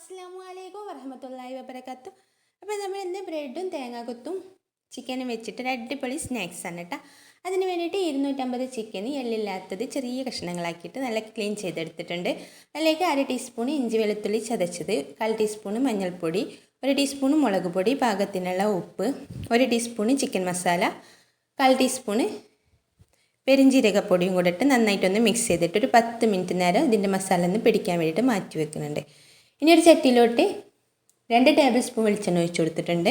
അസ്സാം വലൈക്കും വറഹമത്തല്ലാഹി വബർക്കാത്തു അപ്പോൾ നമ്മൾ ഇന്ന് ബ്രെഡും തേങ്ങാക്കൊത്തും ചിക്കനും വെച്ചിട്ട് ഒരു അടിപൊളി സ്നാക്സ് ആണ് കേട്ടോ. അതിന് വേണ്ടിയിട്ട് ഇരുന്നൂറ്റമ്പത് ചിക്കൻ എല്ലില്ലാത്തത് ചെറിയ കഷ്ണങ്ങളാക്കിയിട്ട് നല്ല ക്ലീൻ ചെയ്തെടുത്തിട്ടുണ്ട്. അതിലേക്ക് അര ടീസ്പൂൺ ഇഞ്ചി വെളുത്തുള്ളി ചതച്ചത് കാൽ ടീസ്പൂൺ മഞ്ഞൾപ്പൊടി ഒരു ടീസ്പൂൺ മുളക് പൊടി പാകത്തിനുള്ള ഉപ്പ് ഒരു ടീസ്പൂൺ ചിക്കൻ മസാല കാൽ ടീസ്പൂൺ പെരിഞ്ജീരകപ്പൊടിയും കൂടെ ഇട്ട് നന്നായിട്ടൊന്ന് മിക്സ് ചെയ്തിട്ട് ഒരു പത്ത് മിനിറ്റ് നേരം ഇതിന്റെ മസാല ഒന്ന് പിടിക്കാൻ വേണ്ടിയിട്ട് മാറ്റി വെക്കുന്നുണ്ട്. ഇനി ഒരു ചട്ടിയിലോട്ട് രണ്ട് ടേബിൾ സ്പൂൺ വെളിച്ചെണ്ണ ഒഴിച്ചു കൊടുത്തിട്ടുണ്ട്.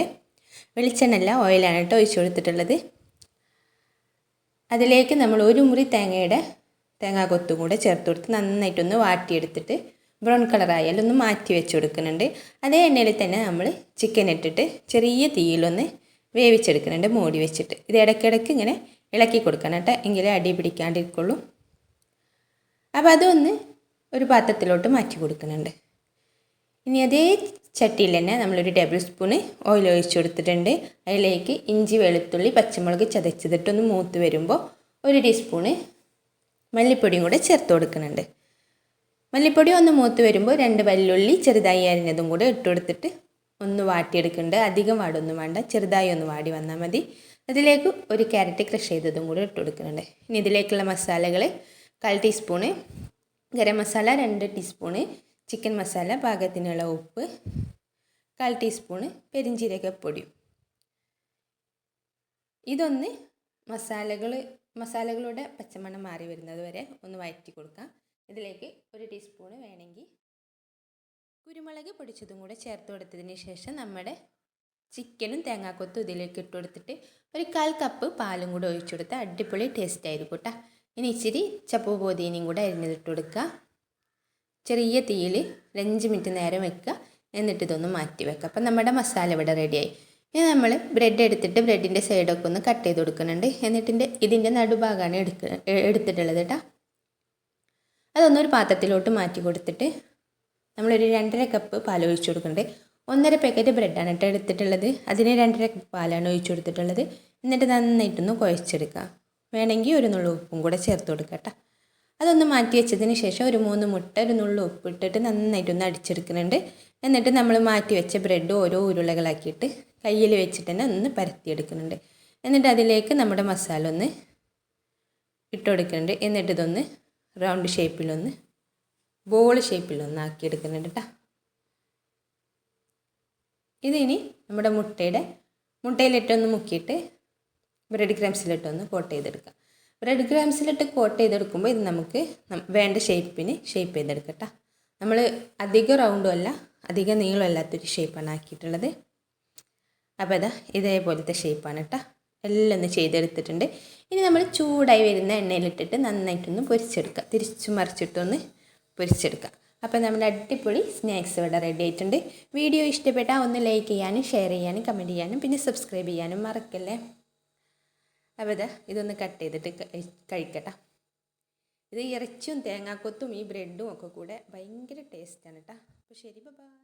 വെളിച്ചെണ്ണല്ല ഓയിലാണ് കേട്ടോ ഒഴിച്ചു കൊടുത്തിട്ടുള്ളത്. അതിലേക്ക് നമ്മൾ ഒരു മുറി തേങ്ങയുടെ തേങ്ങാ കൊത്തും കൂടെ ചേർത്ത് കൊടുത്ത് നന്നായിട്ടൊന്ന് വാട്ടിയെടുത്തിട്ട് ബ്രൗൺ കളറായാലും ഒന്ന് മാറ്റി വെച്ച് കൊടുക്കുന്നുണ്ട്. അതേ എണ്ണയിൽ തന്നെ നമ്മൾ ചിക്കൻ ഇട്ടിട്ട് ചെറിയ തീയിലൊന്ന് വേവിച്ചെടുക്കുന്നുണ്ട് മൂടി വെച്ചിട്ട്. ഇത് ഇടയ്ക്കിടയ്ക്ക് ഇങ്ങനെ ഇളക്കി കൊടുക്കണം കേട്ടോ എങ്കിലേ അടി പിടിക്കാണ്ടിരിക്കുള്ളൂ. അപ്പോൾ അതൊന്ന് ഒരു പാത്രത്തിലോട്ട് മാറ്റി കൊടുക്കുന്നുണ്ട്. ഇനി അതേ ചട്ടിയിൽ തന്നെ നമ്മളൊരു ടേബിൾ സ്പൂണ് ഓയിൽ ഒഴിച്ചു കൊടുത്തിട്ടുണ്ട്. അതിലേക്ക് ഇഞ്ചി വെളുത്തുള്ളി പച്ചമുളക് ചതച്ചതിട്ടൊന്ന് മൂത്ത് വരുമ്പോൾ ഒരു ടീസ്പൂണ് മല്ലിപ്പൊടിയും കൂടെ ചേർത്ത് കൊടുക്കുന്നുണ്ട്. മല്ലിപ്പൊടി ഒന്ന് മൂത്ത് വരുമ്പോൾ രണ്ട് വല്ലുള്ളി ചെറുതായി അരിഞ്ഞതും കൂടെ ഇട്ട് കൊടുത്തിട്ട് ഒന്ന് വാട്ടിയെടുക്കുന്നുണ്ട്. അധികം വാടൊന്നും വേണ്ട. ചെറുതായി ഒന്ന് വാടി വന്നാൽ മതി. അതിലേക്ക് ഒരു ക്യാരറ്റ് ക്രഷ് ചെയ്തതും കൂടെ ഇട്ട് കൊടുക്കുന്നുണ്ട്. ഇനി ഇതിലേക്കുള്ള മസാലകൾ കാൽ ടീസ്പൂണ് ഗരം മസാല രണ്ട് ടീസ്പൂണ് ചിക്കൻ മസാല പാകത്തിനുള്ള ഉപ്പ് കാൽ ടീസ്പൂണ് പെരിഞ്ചീരകപ്പൊടി. ഇതൊന്ന് മസാലകൾ മസാലകളുടെ പച്ചമണം മാറി വരുന്നത് വരെ ഒന്ന് വയറ്റി കൊടുക്കാം. ഇതിലേക്ക് ഒരു ടീസ്പൂണ് വേണമെങ്കിൽ കുരുമുളക് പൊടിച്ചതും കൂടെ ചേർത്ത് കൊടുത്തതിന് ശേഷം നമ്മുടെ ചിക്കനും തേങ്ങാക്കൊത്തും ഇതിലേക്ക് ഇട്ട് കൊടുത്തിട്ട് ഒരു കാൽ കപ്പ് പാലും കൂടെ ഒഴിച്ചു കൊടുത്താൽ അടിപൊളി ടേസ്റ്റ് ആയിരിക്കും കേട്ടോ. ഇനി ഇച്ചിരി ചപ്പു പോതീനയും കൂടെ അരിഞ്ഞിട്ട് കൊടുക്കുക ചെറിയ തീയിൽ അഞ്ച് മിനിറ്റ് നേരം വെക്കുക. എന്നിട്ട് ഇതൊന്ന് മാറ്റി വെക്കുക. അപ്പം നമ്മുടെ മസാല ഇവിടെ റെഡിയായി ഇനി നമ്മൾ ബ്രെഡ് എടുത്തിട്ട് ബ്രെഡിന്റെ സൈഡൊക്കെ ഒന്ന് കട്ട് ചെയ്ത് കൊടുക്കുന്നുണ്ട്. എന്നിട്ടിന്റെ ഇതിന്റെ നടുഭാഗമാണ് എടുക്ക എടുത്തിട്ടുള്ളത് കേട്ടോ അതൊന്നൊരു പാത്രത്തിലോട്ട് മാറ്റി കൊടുത്തിട്ട് നമ്മളൊരു രണ്ടര കപ്പ് പാൽ ഒഴിച്ചു കൊടുക്കുന്നുണ്ട്. ഒന്നര പാക്കറ്റ് ബ്രെഡാണ് കേട്ടോ എടുത്തിട്ടുള്ളത്. അതിന് രണ്ടര കപ്പ് പാലാണ് ഒഴിച്ചു കൊടുത്തിട്ടുള്ളത്. എന്നിട്ട് നന്നായിട്ടൊന്ന് കുഴച്ചെടുക്കുക. വേണമെങ്കിൽ ഒരു നുള്ളു ഉപ്പും കൂടെ ചേർത്ത് കൊടുക്കുക കേട്ടോ അതൊന്ന് മാറ്റി വെച്ചതിന് ശേഷം ഒരു മൂന്ന് മുട്ട ഒരു നുള്ളു ഉപ്പ് ഇട്ടിട്ട് നന്നായിട്ടൊന്ന് അടിച്ചെടുക്കുന്നുണ്ട്. എന്നിട്ട് നമ്മൾ മാറ്റി വെച്ച ബ്രെഡ് ഓരോ ഉരുളകളാക്കിയിട്ട് കയ്യിൽ വെച്ചിട്ട് തന്നെ ഒന്ന് പരത്തിയെടുക്കുന്നുണ്ട്. എന്നിട്ട് അതിലേക്ക് നമ്മുടെ മസാല ഒന്ന് ഇട്ട് കൊടുക്കുന്നുണ്ട് എന്നിട്ട് ഇതൊന്ന് റൗണ്ട് ഷേപ്പിലൊന്ന് ബോൾ ഷേപ്പിലൊന്ന് ആക്കിയെടുക്കുന്നുണ്ട് കേട്ടോ. ഇതിനി നമ്മുടെ മുട്ടയുടെ മുട്ടയിലിട്ടൊന്ന് മുക്കിയിട്ട് ബ്രെഡ് ക്രംസിലിട്ടൊന്ന് കോട്ട് ചെയ്തെടുക്കാം. ബ്രെഡ് ക്രംസിലിട്ട് കോട്ട് ചെയ്തെടുക്കുമ്പോൾ ഇത് നമുക്ക് വേണ്ട ഷേപ്പിന് ഷേപ്പ് ചെയ്തെടുക്കട്ടോ. നമ്മൾ അധികം റൗണ്ടും അല്ല അധികം നീളമല്ലാത്തൊരു ഷേപ്പാണ് ആക്കിയിട്ടുള്ളത്. അപ്പോൾ അതാ ഇതേപോലത്തെ ഷേപ്പാണ് കേട്ടോ എല്ലാം ഒന്ന് ചെയ്തെടുത്തിട്ടുണ്ട്. ഇനി നമ്മൾ ചൂടായി വരുന്ന എണ്ണയിലിട്ടിട്ട് നന്നായിട്ടൊന്ന് പൊരിച്ചെടുക്കുക തിരിച്ചു മറിച്ചിട്ടൊന്ന് പൊരിച്ചെടുക്കുക അപ്പോൾ നമ്മുടെ അടിപൊളി സ്നാക്സ് ഇവിടെ റെഡി ആയിട്ടുണ്ട്. വീഡിയോ ഇഷ്ടപ്പെട്ടാൽ ഒന്ന് ലൈക്ക് ചെയ്യാനും ഷെയർ ചെയ്യാനും കമന്റ് ചെയ്യാനും പിന്നെ സബ്സ്ക്രൈബ് ചെയ്യാനും മറക്കല്ലേ? ഇതാ ഇതൊന്ന് കട്ട് ചെയ്തിട്ട് കഴിക്കട്ടെ. ഇത് ഇറച്ചിയും തേങ്ങാക്കൊത്തും ഈ ബ്രെഡും ഒക്കെ കൂടെ ഭയങ്കര ടേസ്റ്റാണ് കേട്ടോ അപ്പോൾ ശരി ബൈ